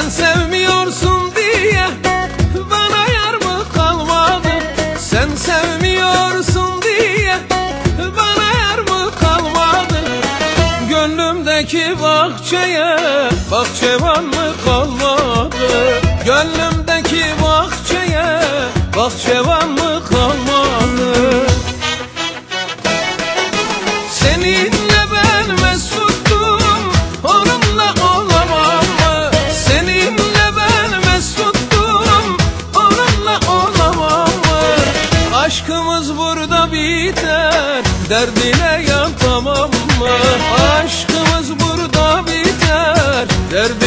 sevmiyorsun diye bana yar mı kalmadı? Sen sevmiyorsun diye bana yar mı kalmadı? Gönlümdeki bahçeye bahçevan mı kalmadı? Gönlümdeki bahçeye bahçevan mı kalmadı Derdine yan tamam mı? Aşkımız burada biter Derdine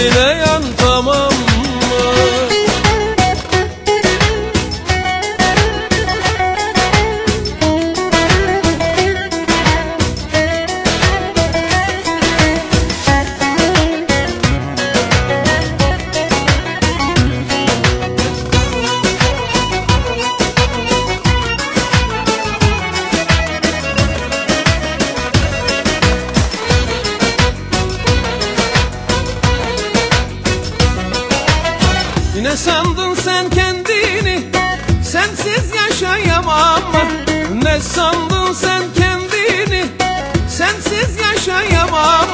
Ne sandın sen kendini Sensiz yaşayamam. Ne sandın sen kendini Sensiz yaşayamam.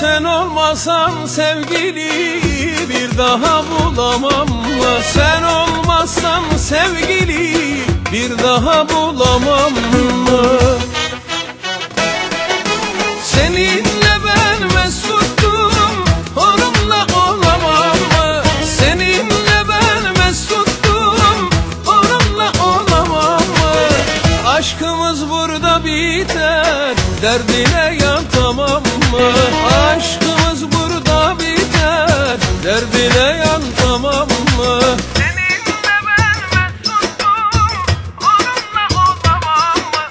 Sen olmasan sevgili Bir daha bulamam. Sen olmazsan sevgili Bir daha bulamam. Seninle biter Derdine yan tamam mı? Aşkımız burada biter Derdine yan tamam mı? Seninle ben mesuttum, onunla olamam mı?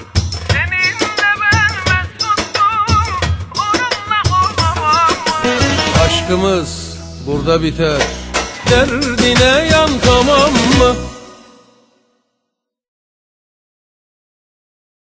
Seninle ben mesuttum, onunla olamam mı? Aşkımız burada biter Derdine yan tamam mı?